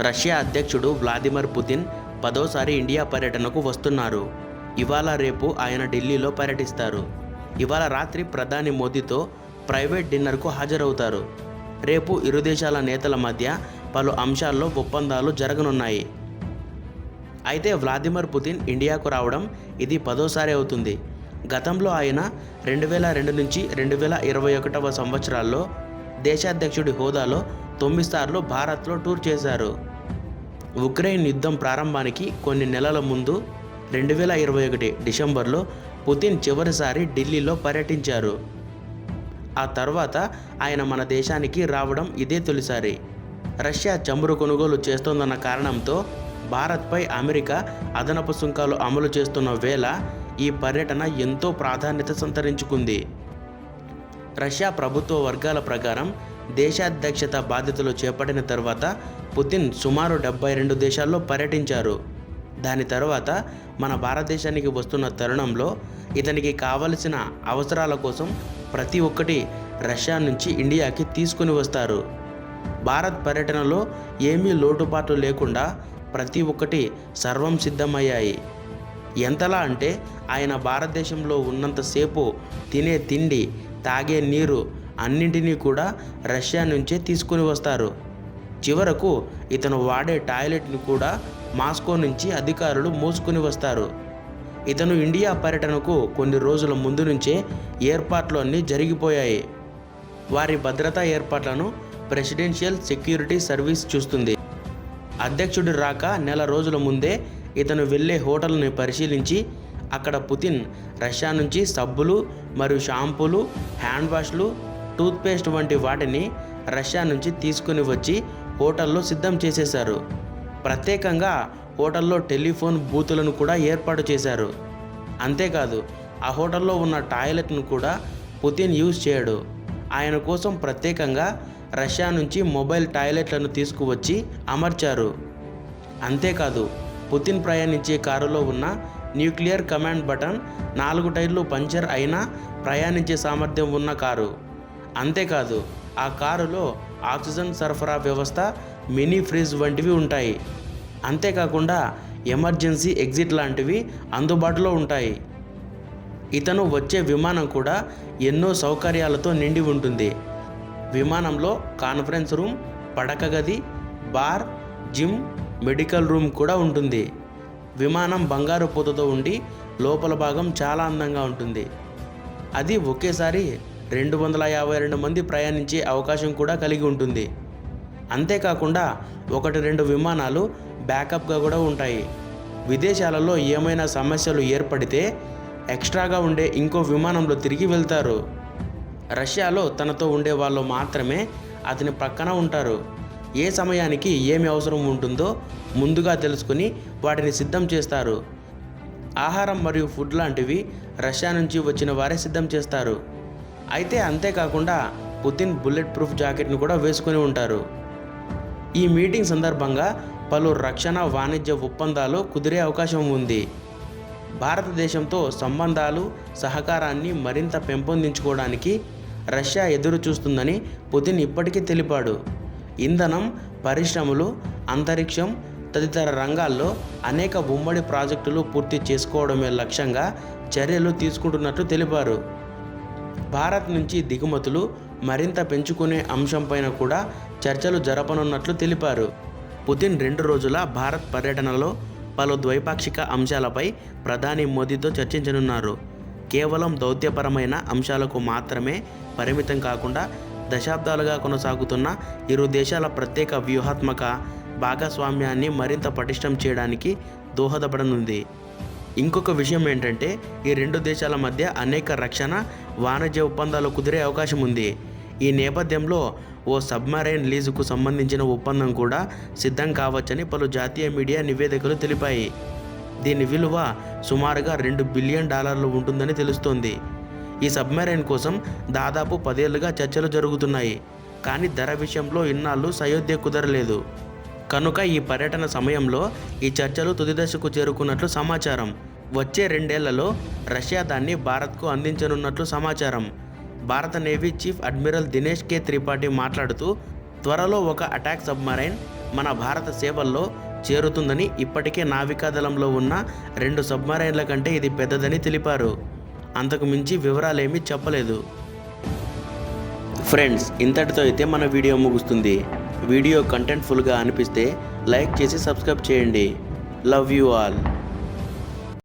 Russia అధ్యక్షుడు Vladimir Putin పదోసారి India పర్యటనకు వస్తున్నారు. ఇవాళ రేపు ఆయన ఢిల్లీలో పర్యటిస్తారు. ఇవాళ రాత్రి ప్రధాని మోదీతో ప్రైవేట్ డిన్నర్కు హాజరవుతారు. రేపు ఇరు దేశాల నేతల మధ్య పలు అంశాల్లో ఒప్పందాలు జరగనున్నాయి. అయితే వ్లాదిమిర్ పుతిన్ ఇండియాకు రావడం ఇది పదోసారి అవుతుంది. గతంలో ఆయన రెండు వేల రెండు నుంచి రెండు వేల ఇరవై ఒకటవ సంవత్సరాల్లో దేశాధ్యక్షుడి హోదాలో తొమ్మిది సార్లు భారత్లో టూర్ చేశారు. ఉక్రెయిన్ యుద్ధం ప్రారంభానికి కొన్ని నెలల ముందు రెండు వేల ఇరవై ఒకటి డిసెంబర్లో పుతిన్ చివరిసారి ఢిల్లీలో పర్యటించారు. ఆ తర్వాత ఆయన మన దేశానికి రావడం ఇదే తొలిసారి. రష్యా చమురు కొనుగోలు చేస్తోందన్న కారణంతో భారత్పై అమెరికా అదనపు సుంకాలు అమలు చేస్తున్న వేళ ఈ పర్యటన ఎంతో ప్రాధాన్యత సంతరించుకుంది. రష్యా ప్రభుత్వ వర్గాల ప్రకారం దేశాధ్యక్షత బాధ్యతలు చేపట్టిన తర్వాత పుతిన్ సుమారు డెబ్బై రెండు దేశాల్లో పర్యటించారు. దాని తర్వాత మన భారతదేశానికి వస్తున్న తరుణంలో ఇతనికి కావలసిన అవసరాల కోసం ప్రతి ఒక్కటి రష్యా నుంచి ఇండియాకి తీసుకుని వస్తారు. భారత్ పర్యటనలో ఏమీ లోటుపాటు లేకుండా ప్రతి ఒక్కటి సర్వం సిద్ధమయ్యాయి. ఎంతలా అంటే ఆయన భారతదేశంలో ఉన్నంతసేపు తినే తిండి తాగే నీరు అన్నింటినీ కూడా రష్యా నుంచే తీసుకుని వస్తారు. చివరకు ఇతను వాడే టాయిలెట్ని కూడా మాస్కో నుంచి అధికారులు మోసుకొని వస్తారు. ఇతను ఇండియా పర్యటనకు కొన్ని రోజుల ముందు నుంచే ఏర్పాట్లు అన్నీ జరిగిపోయాయి. వారి భద్రతా ఏర్పాట్లను ప్రెసిడెన్షియల్ సెక్యూరిటీ సర్వీస్ చూస్తుంది. అధ్యక్షుడు రాక నెల రోజుల ముందే ఇతను వెళ్ళే హోటల్ని పరిశీలించి అక్కడ పుతిన్ రష్యా నుంచి సబ్బులు మరియు షాంపూలు హ్యాండ్ వాష్లు టూత్పేస్ట్ వంటి వాటిని రష్యా నుంచి తీసుకుని వచ్చి హోటల్లో సిద్ధం చేసేశారు. ప్రత్యేకంగా హోటల్లో టెలిఫోన్ బూతులను కూడా ఏర్పాటు చేశారు. అంతేకాదు ఆ హోటల్లో ఉన్న టాయిలెట్ను కూడా పుతిన్ యూజ్ చేయడు. ఆయన కోసం ప్రత్యేకంగా రష్యా నుంచి మొబైల్ టాయిలెట్లను తీసుకువచ్చి అమర్చారు. అంతేకాదు పుతిన్ ప్రయాణించే కారులో ఉన్న న్యూక్లియర్ కమాండ్ బటన్ నాలుగు టైర్లు పంచర్ అయినా ప్రయాణించే సామర్థ్యం ఉన్న కారు. అంతేకాదు ఆ కారులో ఆక్సిజన్ సరఫరా వ్యవస్థ మినీ ఫ్రిజ్ వంటివి ఉంటాయి. అంతేకాకుండా ఎమర్జెన్సీ ఎగ్జిట్ లాంటివి అందుబాటులో ఉంటాయి. ఇతను వచ్చే విమానం కూడా ఎన్నో సౌకర్యాలతో నిండి ఉంటుంది. విమానంలో కాన్ఫరెన్స్ రూమ్ పడక గది బార్ జిమ్ మెడికల్ రూమ్ కూడా ఉంటుంది. విమానం బంగారు పూతతో ఉండి లోపల భాగం చాలా అందంగా ఉంటుంది. అది ఒకేసారి రెండు వందల యాభై రెండు మంది ప్రయాణించే అవకాశం కూడా కలిగి ఉంటుంది. అంతేకాకుండా ఒకటి రెండు విమానాలు బ్యాకప్గా కూడా ఉంటాయి. విదేశాలలో ఏమైనా సమస్యలు ఏర్పడితే ఎక్స్ట్రాగా ఉండే ఇంకో విమానంలో తిరిగి వెళ్తారు. రష్యాలో తనతో ఉండే వాళ్ళు మాత్రమే అతని ప్రక్కన ఉంటారు. ఏ సమయానికి ఏమి అవసరం ఉంటుందో ముందుగా తెలుసుకుని వాటిని సిద్ధం చేస్తారు. ఆహారం మరియు ఫుడ్ లాంటివి రష్యా నుంచి వచ్చిన వారే సిద్ధం చేస్తారు. అయితే అంతేకాకుండా పుతిన్ బుల్లెట్ ప్రూఫ్ జాకెట్ను కూడా వేసుకొని ఉంటారు. ఈ మీటింగ్ సందర్భంగా పలు రక్షణ వాణిజ్య ఒప్పందాలు కుదిరే అవకాశం ఉంది. భారతదేశంతో సంబంధాలు సహకారాన్ని మరింత పెంపొందించుకోవడానికి రష్యా ఎదురు చూస్తుందని పుతిన్ ఇప్పటికీ తెలిపాడు. ఇంధనం పరిశ్రమలు అంతరిక్షం తదితర రంగాల్లో అనేక ఉమ్మడి ప్రాజెక్టులు పూర్తి చేసుకోవడమే లక్ష్యంగా చర్యలు తీసుకుంటున్నట్లు తెలిపారు. భారత్ నుంచి దిగుమతులు మరింత పెంచుకునే అంశంపైన కూడా చర్చలు జరపనున్నట్లు తెలిపారు. పుతిన్ రెండు రోజుల భారత్ పర్యటనలో పలు ద్వైపాక్షిక అంశాలపై ప్రధాని మోదీతో చర్చించనున్నారు. కేవలం దౌత్యపరమైన అంశాలకు మాత్రమే పరిమితం కాకుండా దశాబ్దాలుగా కొనసాగుతున్న ఇరు దేశాల ప్రత్యేక వ్యూహాత్మక భాగస్వామ్యాన్ని మరింత పటిష్టం చేయడానికి దోహదపడనుంది. ఇంకొక విషయం ఏంటంటే ఈ రెండు దేశాల మధ్య అనేక రక్షణ వాణిజ్య ఒప్పందాలు కుదిరే అవకాశం ఉంది. ఈ నేపథ్యంలో ఓ సబ్మరైన్ లీజుకు సంబంధించిన ఒప్పందం కూడా సిద్ధం కావచ్చని పలు జాతీయ మీడియా నివేదికలు తెలిపాయి. దీని విలువ సుమారుగా రెండు బిలియన్ డాలర్లు ఉంటుందని తెలుస్తోంది. ఈ సబ్మెరైన్ కోసం దాదాపు పదేళ్ళుగా చర్చలు జరుగుతున్నాయి. కానీ ధర విషయంలో ఇన్నాళ్ళు సయోధ్య కుదరలేదు. కనుక ఈ పర్యటన సమయంలో ఈ చర్చలు తుది దశకు చేరుకున్నట్లు సమాచారం. వచ్చే రెండేళ్ళలో రష్యా దాన్ని భారత్కు అందించనున్నట్లు సమాచారం. భారత navy chief admiral Dinesh K Tripathi మాట్లాడుతూ త్వరలో ఒక అటాక్ సబ్మరైన్ మన భారత సేవల్లో చేరుతుందని ఇప్పటికే నావికాదళంలో ఉన్న రెండు సబ్మరైన్ల కంటే ఇది పెద్దదని తెలిపారు. అంతకు మించి వివరాలేమీ చెప్పలేదు. ఫ్రెండ్స్ ఇంతటితో అయితే మన వీడియో ముగుస్తుంది. వీడియో కంటెంట్ఫుల్గా అనిపిస్తే లైక్ చేసి సబ్స్క్రైబ్ చేయండి. Love you all.